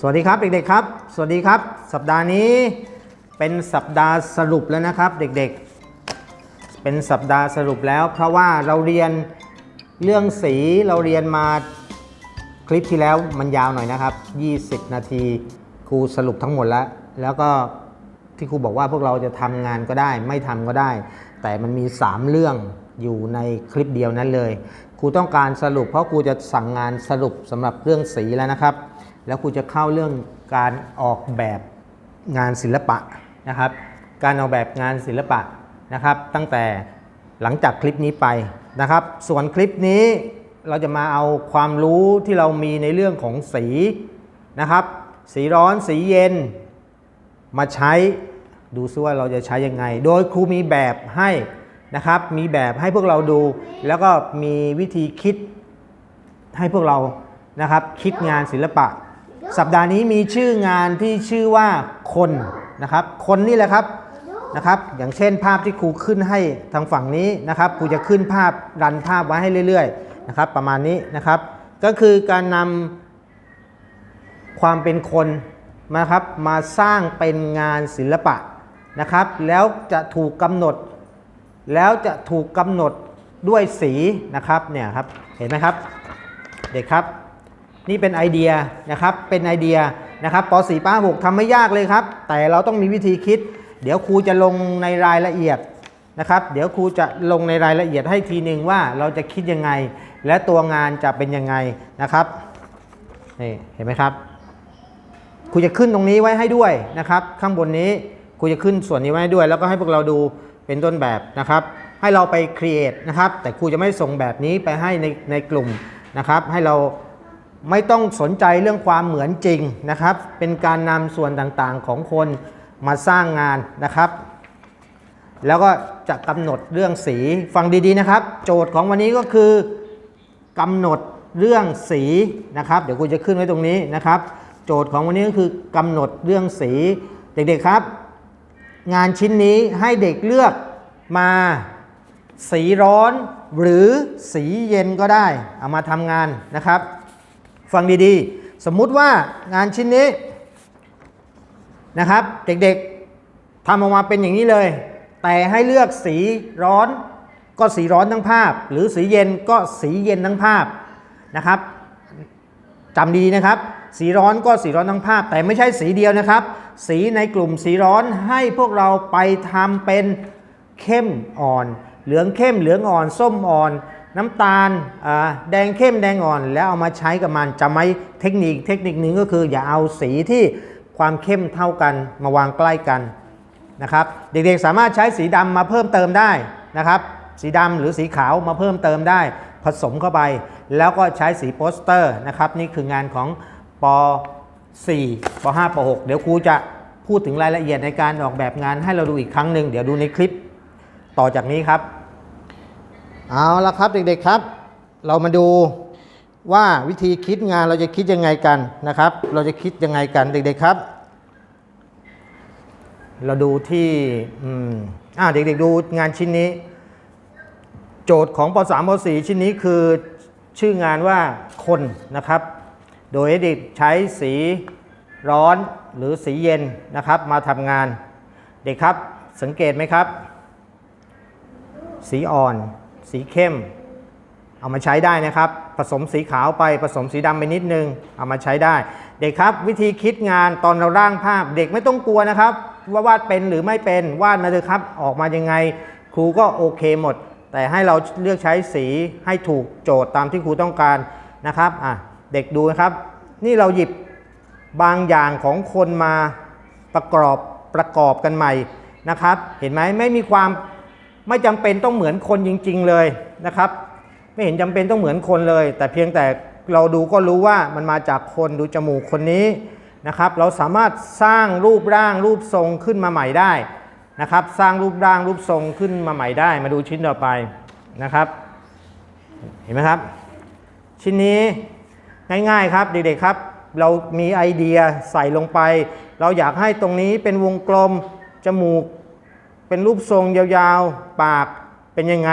สวัสดีครับเด็กๆครับ สวัสดีครับ สัปดาห์นี้เป็นสัปดาห์สรุปแล้วนะครับเด็กๆ เป็นสัปดาห์สรุปแล้ว เพราะว่าเราเรียนเรื่องสีเราเรียนมาคลิปที่แล้วมันยาวหน่อยนะครับ 20 นาทีครูสรุปทั้งหมดแล้ว แล้วก็ที่ครูบอกว่าพวกเราจะทำงานก็ได้ ไม่ทำก็ได้ แต่มันมี 3 เรื่องอยู่ในคลิปเดียวนั้นเลยครูต้องการสรุปเพราะครูจะสั่งงานสรุปสำหรับเรื่องสีแล้วนะครับ แล้วครูจะเข้าเรื่องการออกแบบงานศิลปะนะครับ การออกแบบงานศิลปะนะครับ ตั้งแต่หลังจากคลิปนี้ไปนะครับ ส่วนคลิปนี้เราจะมาเอาความรู้ที่เรามีในเรื่องของสีนะครับ สีร้อนสีเย็น มาใช้ดูซิว่าเราจะใช้ยังไง โดยครูมีแบบให้นะครับ มีแบบให้พวกเราดู แล้วก็มีวิธีคิดให้พวกเรานะครับ คิดงานศิลปะ สัปดาห์นี้มีชื่องานที่ชื่อว่าคนนะครับ คนนี่แหละครับนะครับ อย่างเช่นภาพที่ครูขึ้นให้ทางฝั่งนี้นะครับครูจะขึ้นภาพรันภาพไว้ให้เรื่อยๆนะครับ ประมาณนี้นะครับ ก็คือการนำความเป็นคนนะครับมาสร้างเป็นงานศิลปะนะครับ แล้วจะถูกกำหนด แล้วจะถูกกำหนดด้วยสีนะครับเนี่ยครับเห็นไหมครับ เด็กครับ นี่เป็นไอเดียนะครับ เป็นไอเดียนะครับป .4 ป้า6ทำไม่ยากเลยครับ แต่เราต้องมีวิธีคิด เดี๋ยวครูจะลงในรายละเอียดนะครับ เดี๋ยวครูจะลงในรายละเอียดให้ทีหนึ่งว่าเราจะคิดยังไง และตัวงานจะเป็นยังไงนะครับนี่เห็นไหมครับครูจะขึ้นตรงนี้ไว้ให้ด้วยนะครับ ข้างบนนี้ครูจะขึ้นส่วนนี้ไว้ให้ด้วย แล้วก็ให้พวกเราดูเป็นต้นแบบนะครับ ให้เราไปครีเอทนะครับ แต่ครูจะไม่ส่งแบบนี้ไปให้ในในกลุ่มนะครับ ให้เรา ไม่ต้องสนใจเรื่องความเหมือนจริงนะครับ เป็นการนำส่วนต่างๆของคนมาสร้างงานนะครับ แล้วก็จะกำหนดเรื่องสีฟังดีๆนะครับ โจทย์ของวันนี้ก็คือกำหนดเรื่องสีนะครับ เดี๋ยวครูจะขึ้นไว้ตรงนี้นะครับ โจทย์ของวันนี้ก็คือกำหนดเรื่องสีเด็กๆครับ งานชิ้นนี้ให้เด็กเลือกมาสีร้อนหรือสีเย็นก็ได้ เอามาทำงานนะครับ ฟังดีๆ สมมุติว่างานชิ้นนี้นะครับ เด็กๆทำออกมาเป็นอย่างนี้เลย แต่ให้เลือกสีร้อนก็สีร้อนทั้งภาพ หรือสีเย็นก็สีเย็นทั้งภาพนะครับจำดีนะครับ สีร้อนก็สีร้อนทั้งภาพ แต่ไม่ใช่สีเดียวนะครับ สีในกลุ่มสีร้อนให้พวกเราไปทำเป็นเข้มอ่อน เหลืองเข้มเหลืองอ่อน ส้มอ่อน น้ำตาลแดงเข้มแดงอ่อน แล้วเอามาใช้กับมันจำไหมเทคนิคเทคนิคหนึ่งก็คืออย่าเอาสีที่ความเข้มเท่ากันมาวางใกล้กันนะครับเด็กๆสามารถใช้สีดำมาเพิ่มเติมได้นะครับ สีดำหรือสีขาวมาเพิ่มเติมได้ ผสมเข้าไป แล้วก็ใช้สีโปสเตอร์นะครับ นี่คืองานของป .4 ป .5 ป .6 เดี๋ยวครูจะพูดถึงรายละเอียดในการออกแบบงานให้เราดูอีกครั้งหนึ่งเดี๋ยวดูในคลิปต่อจากนี้ครับ เอาละครับเด็กๆครับ เรามาดูว่าวิธีคิดงานเราจะคิดยังไงกันนะครับ เราจะคิดยังไงกันเด็กๆครับ เราดูที่อืมอ่าเด็กๆดูงานชิ้นนี้ โจทย์ของป .3 ป .4 ชิ้นนี้คือชื่องานว่าคนนะครับ โดยเด็กใช้สีร้อนหรือสีเย็นนะครับ มาทำงาน เด็กครับสังเกตไหมครับ สีอ่อน สีเข้ม เอามาใช้ได้นะครับ ผสมสีขาวไปผสมสีดำไปนิดนึง เอามาใช้ได้ เด็กครับวิธีคิดงานตอนเราร่างภาพ เด็กไม่ต้องกลัวนะครับ ว่าวาดเป็นหรือไม่เป็นวาดมาเลยครับ ออกมายังไงครูก็โอเคหมด แต่ให้เราเลือกใช้สีให้ถูกโจทย์ตามที่ครูต้องการนะครับอะเด็กดูนะครับ นี่เราหยิบบางอย่างของคนมาประกอบประกอบกันใหม่นะครับ เห็นไหมไม่มีความ ไม่จำเป็นต้องเหมือนคนจริง ๆ เลยนะครับ ไม่เห็นจำเป็นต้องเหมือนคนเลย แต่เพียงแต่เราดูก็รู้ว่ามันมาจากคนดูจมูกคนนี้นะครับ เราสามารถสร้างรูปร่างรูปทรงขึ้นมาใหม่ได้นะครับ สร้างรูปร่างรูปทรงขึ้นมาใหม่ได้ มาดูชิ้นต่อไปนะครับ เห็นไหมครับ ชิ้นนี้ง่ายๆครับเด็กๆครับ เรามีไอเดียใส่ลงไป เราอยากให้ตรงนี้เป็นวงกลมจมูก เป็นรูปทรงยาวๆ ปากเป็นยังไง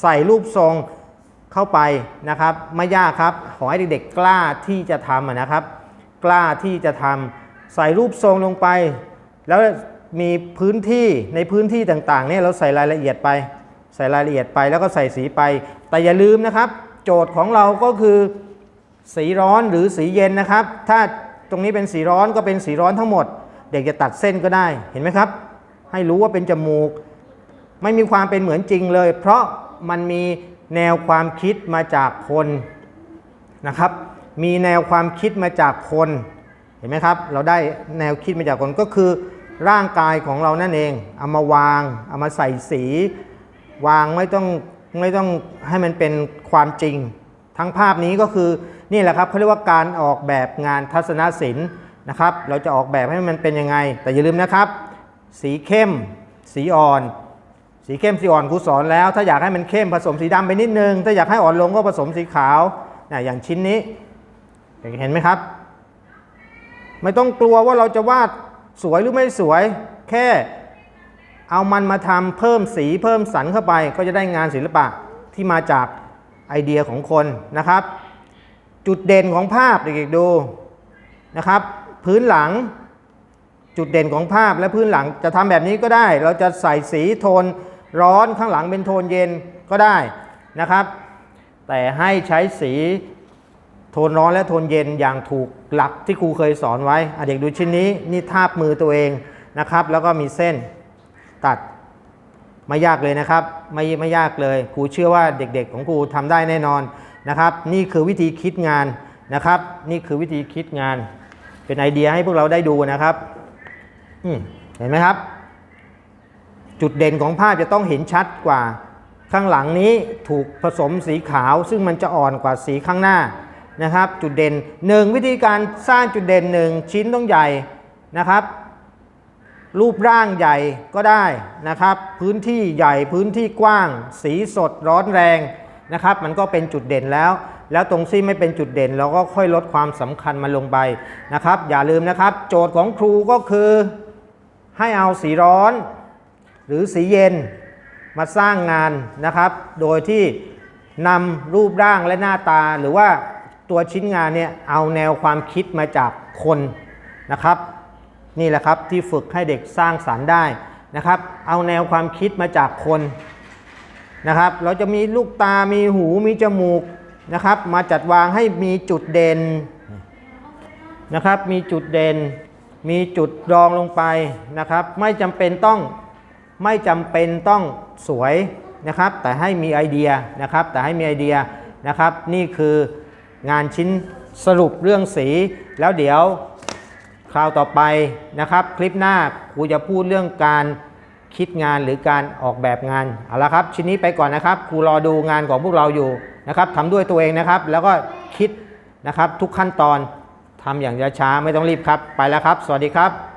ใส่รูปทรงเข้าไปนะครับ ไม่ยากครับ ขอให้เด็กๆกล้าที่จะทำนะครับ กล้าที่จะทำใส่รูปทรงลงไป แล้วมีพื้นที่ในพื้นที่ต่างๆเนี่ยเราใส่รายละเอียดไป ใส่รายละเอียดไปแล้วก็ใส่สีไป แต่อย่าลืมนะครับ โจทย์ของเราก็คือสีร้อนหรือสีเย็นนะครับ ถ้าตรงนี้เป็นสีร้อนก็เป็นสีร้อนทั้งหมด เด็กจะตัดเส้นก็ได้เห็นไหมครับ ให้รู้ว่าเป็นจมูก ไม่มีความเป็นเหมือนจริงเลย เพราะมันมีแนวความคิดมาจากคนนะครับ มีแนวความคิดมาจากคนเห็นไหมครับ เราได้แนวคิดมาจากคนก็คือร่างกายของเรานั่นเอง เอามาวาง เอามาใส่สี วางไม่ต้องไม่ต้องให้มันเป็นความจริง ทั้งภาพนี้ก็คือนี่แหละครับเขาเรียกว่าการออกแบบงานทัศนศิลป์นะครับ เราจะออกแบบให้มันเป็นยังไง แต่อย่าลืมนะครับ สีเข้ม สีอ่อน สีเข้มสีอ่อนครูสอนแล้ว ถ้าอยากให้มันเข้มผสมสีดำไปนิดนึง ถ้าอยากให้อ่อนลงก็ผสมสีขาวนะอย่างชิ้นนี้เห็นไหมครับ ไม่ต้องกลัวว่าเราจะวาดสวยหรือไม่สวย แค่เอามันมาทำเพิ่มสีเพิ่มสันเข้าไป ก็จะได้งานศิลปะที่มาจากไอเดียของคนนะครับ จุดเด่นของภาพเด็กๆดูนะครับ พื้นหลัง จุดเด่นของภาพและพื้นหลังจะทำแบบนี้ก็ได้ เราจะใส่สีโทนร้อนข้างหลังเป็นโทนเย็นก็ได้นะครับ แต่ให้ใช้สีโทนร้อนและโทนเย็นอย่างถูกหลักที่ครูเคยสอนไว้อเด็กดูชิ้นนี้นี่ทาบมือตัวเองนะครับ แล้วก็มีเส้นตัดไม่ยากเลยนะครับ ไม่ไม่ยากเลยครูเชื่อว่าเด็กๆของครูทำได้แน่นอนนะครับ นี่คือวิธีคิดงานนะครับ นี่คือวิธีคิดงาน เป็นไอเดียให้พวกเราได้ดูนะครับ เห็นไหมครับ จุดเด่นของภาพจะต้องเห็นชัดกว่า ข้างหลังนี้ถูกผสมสีขาว ซึ่งมันจะอ่อนกว่าสีข้างหน้านะครับ จุดเด่นหนึ่งวิธีการสร้างจุดเด่นหนึ่งชิ้นต้องใหญ่นะครับ รูปร่างใหญ่ก็ได้นะครับ พื้นที่ใหญ่พื้นที่กว้าง สีสดร้อนแรงนะครับ มันก็เป็นจุดเด่นแล้วแล้วตรงที่ไม่เป็นจุดเด่นเราก็ค่อยลดความสำคัญมันลงไปนะครับ อย่าลืมนะครับ โจทย์ของครูก็คือ ให้เอาสีร้อน หรือสีเย็นมาสร้างงานนะครับ โดยที่นำรูปร่างและหน้าตาหรือว่าตัวชิ้นงานเนี่ยเอาแนวความคิดมาจากคนนะครับ นี่แหละครับที่ฝึกให้เด็กสร้างสารรค์ได้นะครับ เอาแนวความคิดมาจากคนนะครับ เราจะมีลูกตา มีหูมีจมูกนะครับ มาจัดวางให้มีจุดเด่นนะครับ มีจุดเด่น มีจุดรองลงไปนะครับ ไม่จำเป็นต้องไม่จำเป็นต้องสวยนะครับ แต่ให้มีไอเดียนะครับ แต่ให้มีไอเดียนะครับ นี่คืองานชิ้นสรุปเรื่องสี แล้วเดี๋ยวคราวต่อไปนะครับ คลิปหน้าครูจะพูดเรื่องการคิดงานหรือการออกแบบงานเอาละครับ ชิ้นนี้ไปก่อนนะครับครูรอดูงานของพวกเราอยู่นะครับทำด้วยตัวเองนะครับ แล้วก็คิดนะครับทุกขั้นตอน ทำอย่างช้าๆไม่ต้องรีบครับ ไปแล้วครับ สวัสดีครับ